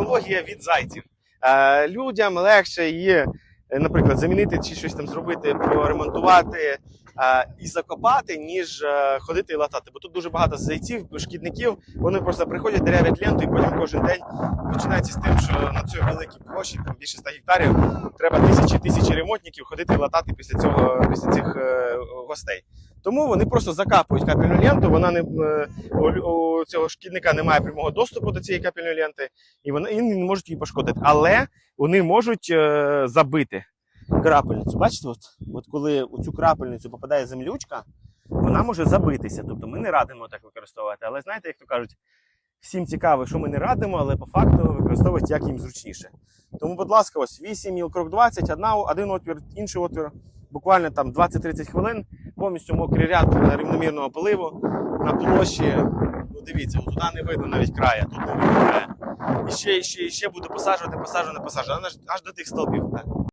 технологія від зайців. Е, людям легше її, е, наприклад, замінити чи щось там зробити, поремонтувати е, і закопати, ніж ходити і латати. Бо тут дуже багато зайців, шкідників. Вони просто приходять, дерев'ять ленту, і потім кожен день починається з тим, що на цій великій площі, там більше 100 гектарів, треба тисячі тисячі ремонтників ходити і латати після цього після цих гостей. Тому вони просто закапують капельну ленту. Вона не е, у, цього шкідника немає прямого доступу до цієї капельної ленти, і вони не можуть її пошкодити. Але вони можуть е, забити крапельницю. Бачите, от, от коли у цю крапельницю попадає землючка, вона може забитися. Тобто ми не радимо так використовувати. Але знаєте, як то кажуть, всім цікаво, що ми не радимо, але по факту використовувати як їм зручніше. Тому, будь ласка, ось 8 міл крок 20, одна, один отвір, інший отвір. Буквально там 20-30 хвилин, повністю мокрий ряд рівномірного поливу на площі. Ну дивіться, от туди не видно навіть края, тут не видно края. І ще, і ще, і ще буду посаджувати, посаджувати, посаджувати, аж, до тих стовпів. Так.